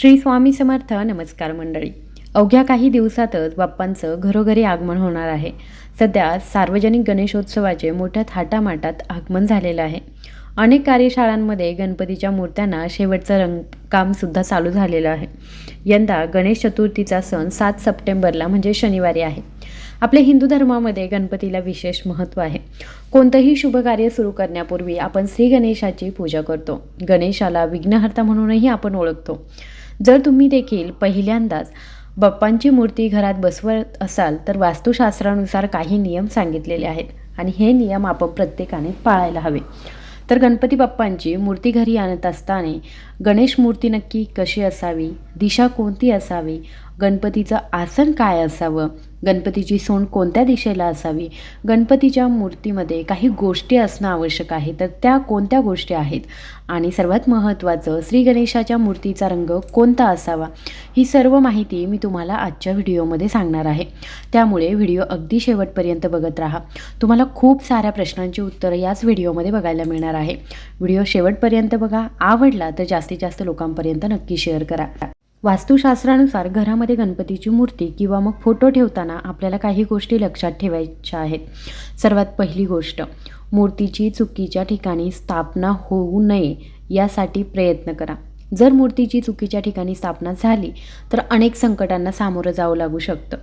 श्री स्वामी समर्थ नमस्कार मंडळी. अवघ्या काही दिवसातच बाप्पांचं घरोघरी आगमन होणार आहे. सध्या सार्वजनिक गणेशोत्सवाचे मोठ्या थाटामाटात आगमन झालेलं आहे. अनेक कार्यशाळांमध्ये गणपतीच्या मूर्त्यांना शेवटचं रंगकामसुद्धा चालू झालेलं आहे. यंदा गणेश चतुर्थीचा सण सात सप्टेंबरला म्हणजे शनिवारी आहे. आपल्या हिंदू धर्मामध्ये गणपतीला विशेष महत्त्व आहे. कोणतंही शुभ कार्य सुरू करण्यापूर्वी आपण श्री गणेशाची पूजा करतो. गणेशाला विघ्नहर्ता म्हणूनही आपण ओळखतो. जर तुम्ही देखील पहिल्यांदाच बाप्पांची मूर्ती घरात बसवत असाल तर वास्तुशास्त्रानुसार काही नियम सांगितलेले आहेत आणि हे नियम आपण प्रत्येकाने पाळायला हवे. तर गणपती बाप्पांची मूर्ती घरी आणत असताना गणेश मूर्ती नक्की कशी असावी? दिशा कोणती असावी? गणपतीचं आसन काय असावं? गणपतीची सोंड कोणत्या दिशेला असावी? गणपतीच्या मूर्तीमध्ये काही गोष्टी असणं आवश्यक आहे तर त्या कोणत्या गोष्टी आहेत? आणि सर्वात महत्त्वाचं श्री गणेशाच्या मूर्तीचा रंग कोणता असावा? ही सर्व माहिती मी तुम्हाला आजच्या व्हिडिओमध्ये सांगणार आहे. त्यामुळे व्हिडिओ अगदी शेवटपर्यंत बघत राहा. तुम्हाला खूप साऱ्या प्रश्नांची उत्तरं याच व्हिडिओमध्ये बघायला मिळणार आहे. व्हिडिओ शेवटपर्यंत बघा. आवडला तर जास्तीत जास्त लोकांपर्यंत नक्की शेअर करा. वास्तुशास्त्रानुसार घरामध्ये गणपतीची मूर्ती किंवा मग फोटो ठेवताना आपल्याला काही गोष्टी लक्षात ठेवायच्या आहेत. सर्वात पहिली गोष्ट मूर्तीची चुकीच्या ठिकाणी स्थापना होऊ नये यासाठी प्रयत्न करा. जर मूर्तीची चुकीच्या ठिकाणी स्थापना झाली तर अनेक संकटांना सामोरं जावं लागू शकतं.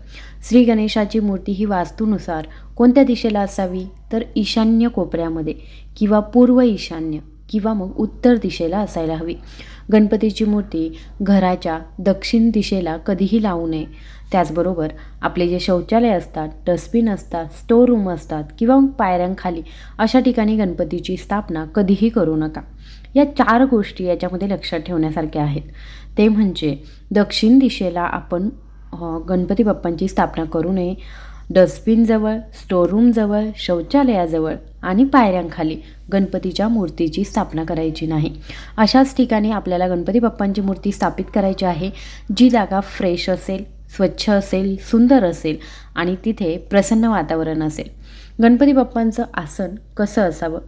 श्री गणेशाची मूर्ती ही वास्तूनुसार कोणत्या दिशेला असावी? तर ईशान्य कोपऱ्यामध्ये किंवा पूर्व ईशान्य किंवा मग उत्तर दिशेला असायला हवी. गणपतीची मूर्ती घराच्या दक्षिण दिशेला कधीही लावू नये. त्याचबरोबर आपले जे शौचालय असतात डस्टबिन असतात स्टोर रूम असतात किंवा पायऱ्यांखाली अशा ठिकाणी गणपतीची स्थापना कधीही करू नका. या चार गोष्टी याच्यामध्ये लक्षात ठेवण्यासारख्या आहेत. ते म्हणजे दक्षिण दिशेला आपण गणपती बाप्पांची स्थापना करू नये. डस्टबिनजवळ स्टोरूमजवळ शौचालयाजवळ आणि पायऱ्यांखाली गणपतीच्या मूर्तीची स्थापना करायची नाही. अशाच ठिकाणी आपल्याला गणपती बाप्पांची मूर्ती स्थापित करायची आहे जी जागा फ्रेश असेल स्वच्छ असेल सुंदर असेल आणि तिथे प्रसन्न वातावरण असेल. गणपती बाप्पांचं आसन कसं असावं?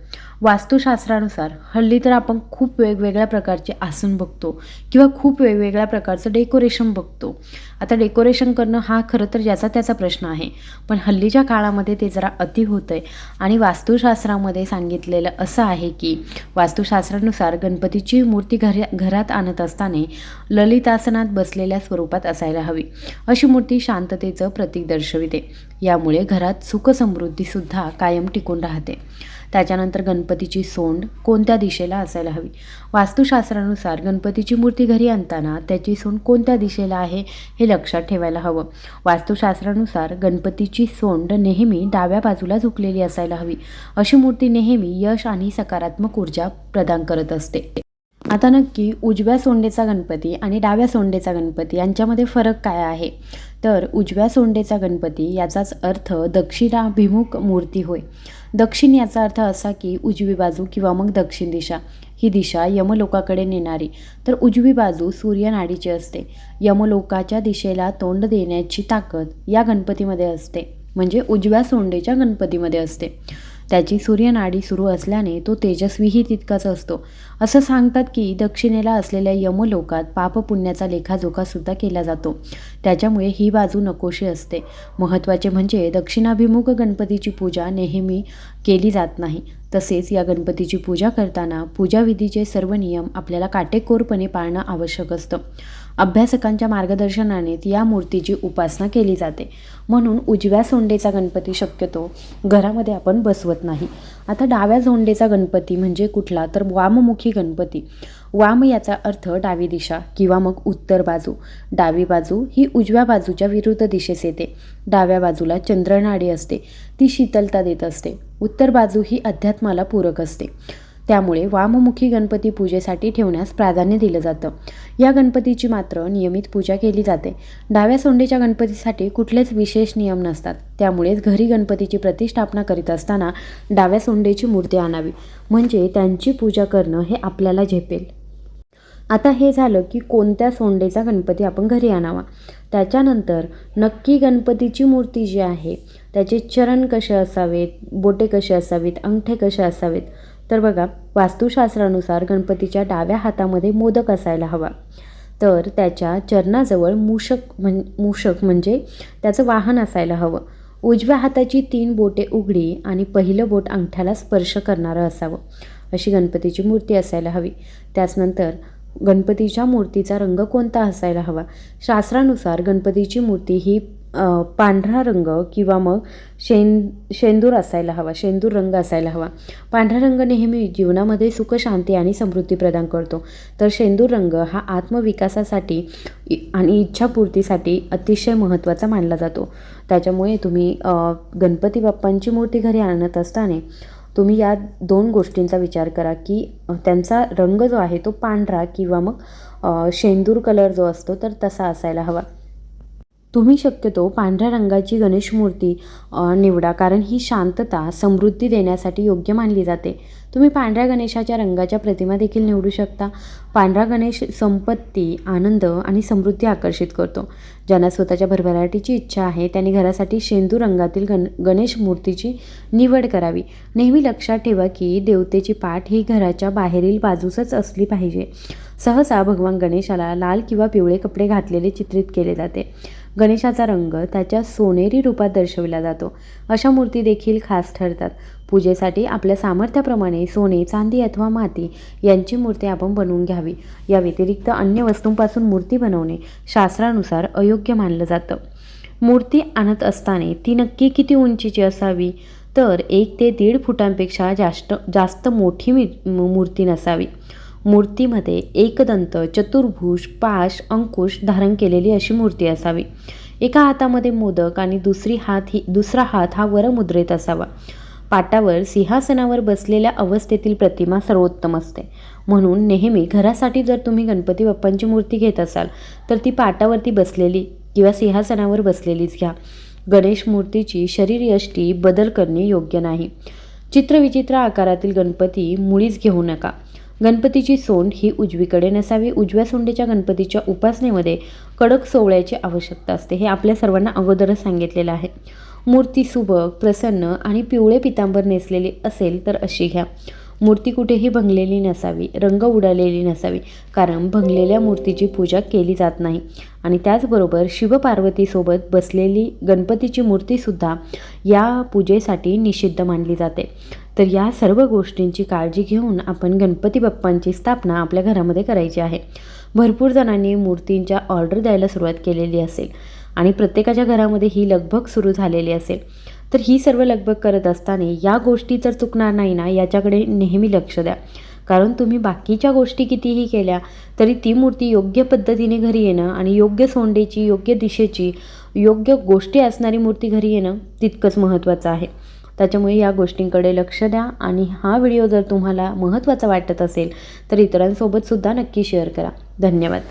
वास्तुशास्त्रानुसार हल्ली तर आपण खूप वेगवेगळ्या प्रकारचे आसन बघतो किंवा खूप वेगवेगळ्या प्रकारचं डेकोरेशन बघतो. आता डेकोरेशन करणं हा खरं तर ज्याचा त्याचा प्रश्न आहे. पण हल्लीच्या काळामध्ये ते जरा अति होतं आहे आणि वास्तुशास्त्रामध्ये सांगितलेलं असं आहे की वास्तुशास्त्रानुसार गणपतीची मूर्ती घर घरात आणत असताना ललितासनात बसलेल्या स्वरूपात असायला हवी. अशी मूर्ती शांततेचं प्रतीक दर्शविते. यामुळे घरात सुखसमृद्धीसुद्धा कायम टिकून राहते. त्याच्यानंतर गणपतीची सोंड कोणत्या दिशेला असायला हवी? वास्तुशास्त्रानुसार गणपतीची मूर्ती घरी आणताना त्याची सोंड कोणत्या दिशेला आहे हे लक्षात ठेवायला हवं. वास्तुशास्त्रानुसार गणपतीची सोंड नेहमी डाव्या बाजूला झुकलेली असायला हवी. अशी मूर्ती नेहमी यश आणि सकारात्मक ऊर्जा प्रदान करत असते. आता नक्की उजव्या सोंडेचा गणपती आणि डाव्या सोंडेचा गणपती यांच्यामध्ये फरक काय आहे? तर उजव्या सोंडेचा गणपती याचाच अर्थ दक्षिणाभिमुख मूर्ती होय. दक्षिण याचा अर्थ असा की उजवी बाजू किंवा मग दक्षिण दिशा. ही दिशा यमलोकाकडे नेणारी. तर उजवी बाजू सूर्यनाडीची असते. यमलोकाच्या दिशेला तोंड देण्याची ताकद या गणपतीमध्ये असते. म्हणजे उजव्या सोंडेच्या गणपतीमध्ये असते. त्याची सूर्यनाडी सुरू असल्याने तो तेजस्वीही तितकाच असतो. असं सांगतात की दक्षिणेला असलेल्या यमलोकात पापपुण्याचा लेखाजोखासुद्धा केला जातो. त्याच्यामुळे ही बाजू नकोशी असते. महत्त्वाचे म्हणजे दक्षिणाभिमुख गणपतीची पूजा नेहमी केली जात नाही. तसेच या गणपतीची पूजा करताना पूजाविधीचे सर्व नियम आपल्याला काटेकोरपणे पाळणं आवश्यक असतं. अभ्यासकांच्या मार्गदर्शनाने या मूर्तीची उपासना केली जाते. म्हणून उजव्या सोंडेचा गणपती शक्यतो घरामध्ये आपण बसवत नाही. आता डाव्या सोंडेचा गणपती म्हणजे कुठला? तर वाममुखी गणपती. वाम याचा अर्थ डावी दिशा किंवा मग उत्तर बाजू. डावी बाजू ही उजव्या बाजूच्या विरुद्ध दिशेस येते. डाव्या बाजूला चंद्रनाडी असते. ती शीतलता देत असते. उत्तर बाजू ही अध्यात्माला पूरक असते. त्यामुळे वाममुखी गणपती पूजेसाठी ठेवण्यास प्राधान्य दिलं जातं. या गणपतीची मात्र नियमित पूजा केली जाते. डाव्या सोंडेच्या गणपतीसाठी कुठलेच विशेष नियम नसतात. त्यामुळेच घरी गणपतीची प्रतिष्ठापना करीत असताना डाव्या सोंडेची मूर्ती आणावी. म्हणजे त्यांची पूजा करणं हे आपल्याला झेपेल. आता हे झालं की कोणत्या सोंडेचा गणपती आपण घरी आणावा? त्याच्यानंतर नक्की गणपतीची मूर्ती जी आहे त्याचे चरण कसे असावेत बोटे कसे असावेत अंगठे कसे असावेत? तर बघा वास्तुशास्त्रानुसार गणपतीच्या डाव्या हातामध्ये मोदक असायला हवा. तर त्याच्या चरणाजवळ मूषक म्हण मूषक म्हणजे त्याचं वाहन असायला हवं. उजव्या हाताची तीन बोटे उघडी आणि पहिलं बोट अंगठ्याला स्पर्श करणारं असावं. अशी गणपतीची मूर्ती असायला हवी. त्याचनंतर गणपतीच्या मूर्तीचा रंग कोणता असायला हवा? शास्त्रानुसार गणपतीची मूर्ती ही पांढरा रंग किंवा मग शें शेंदूर असायला हवा शेंदूर रंग असायला हवा. पांढरा रंग नेहमी जीवनामध्ये सुख शांती आणि समृद्धी प्रदान करतो. तर शेंदूर रंग हा आत्मविकासासाठी इ- आणि इच्छापूर्तीसाठी अतिशय महत्त्वाचा मानला जातो. त्याच्यामुळे तुम्ही गणपती बाप्पांची मूर्ती घरी आणत असताना तुम्ही या दोन गोष्टींचा विचार करा की त्यांचा रंग जो आहे तो पांढरा किंवा मग शेंदूर कलर जो असतो तर तसा असायला हवा. तुम्ही शक्यतो पांढऱ्या रंगाची गणेश मूर्ती निवडा कारण ही शांतता समृद्धी देण्यासाठी योग्य मानली जाते. तुम्ही पांढऱ्या गणेशाच्या रंगाच्या प्रतिमा देखील निवडू शकता. पांढरा गणेश संपत्ती आनंद आणि समृद्धी आकर्षित करतो. ज्यांना स्वतःच्या भरभराटीची इच्छा आहे त्यांनी घरासाठी शेंदू रंगातील गण गणेश मूर्तीची निवड करावी. नेहमी लक्षात ठेवा की देवतेची पाठ ही घराच्या बाहेरील बाजूसच असली पाहिजे. सहसा भगवान गणेशाला लाल किंवा पिवळे कपडे घातलेले चित्रित केले जाते. गणेशाचा रंग त्याच्या सोनेरी रूपात दर्शविला जातो. अशा मूर्ती देखील खास ठरतात. पूजेसाठी आपल्या सामर्थ्याप्रमाणे सोने चांदी अथवा माती यांची मूर्ती आपण बनवून घ्यावी. या व्यतिरिक्त अन्य वस्तूंपासून मूर्ती बनवणे शास्त्रानुसार अयोग्य मानलं जातं. मूर्ती आणत असताना ती नक्की किती उंचीची असावी? तर एक ते दीड फुटांपेक्षा जास्त जास्त मोठी मी मूर्ती नसावी. मूर्तीमध्ये एकदंत चतुर्भुज पाश अंकुश धारण केलेली अशी मूर्ती असावी. एका हातामध्ये मोदक आणि दुसरी हात ही दुसरा हात हा वरमुद्रेत असावा. पाटावर सिंहासनावर बसलेल्या अवस्थेतील प्रतिमा सर्वोत्तम असते. म्हणून नेहमी घरासाठी जर तुम्ही गणपती बाप्पांची मूर्ती घेत असाल तर ती पाटावरती बसलेली किंवा सिंहासनावर बसलेलीच घ्या. गणेश मूर्तीची शरीरयष्टी बदल करणे योग्य नाही. चित्रविचित्र आकारातील गणपती मुळीच घेऊ नका. गणपतीची सोंड ही उजवीकडे नसावी. उजव्या सोंडेच्या गणपतीच्या उपासनेमध्ये कडक सोवळ्याची आवश्यकता असते. हे आपल्या सर्वांना अगोदरच सांगितलेलं आहे. मूर्ती सुबक प्रसन्न आणि पिवळे पितांबर नेसलेली असेल तर अशी घ्या. मूर्ती कुठेही भंगलेली नसावी रंग उडालेली नसावी कारण भंगलेल्या मूर्तीची पूजा केली जात नाही. आणि त्याचबरोबर शिवपार्वतीसोबत बसलेली गणपतीची मूर्तीसुद्धा या पूजेसाठी निषिद्ध मानली जाते. तर या सर्व गोष्टींची काळजी घेऊन आपण गणपती बाप्पांची स्थापना आपल्या घरामध्ये करायची आहे. भरपूर जणांनी मूर्तींच्या ऑर्डर द्यायला सुरुवात केलेली असेल आणि प्रत्येकाच्या घरामध्ये ही लगभग सुरू झालेली असेल. तर ही सर्व लगबग करत असताना या गोष्टी जर चुकणार नाही ना याच्याकडे नेहमी लक्ष द्या. कारण तुम्ही बाकीच्या गोष्टी कितीही केल्या तरी ती मूर्ती योग्य पद्धतीने घरी येणं आणि योग्य सोंडेची योग्य दिशेची योग्य गोष्टी असणारी मूर्ती घरी येणं तितकंच महत्त्वाचं आहे. त्याच्यामुळे या गोष्टींकडे लक्ष द्या आणि हा व्हिडिओ जर तुम्हाला महत्त्वाचा वाटत असेल तर इतरांसोबतसुद्धा नक्की शेअर करा. धन्यवाद.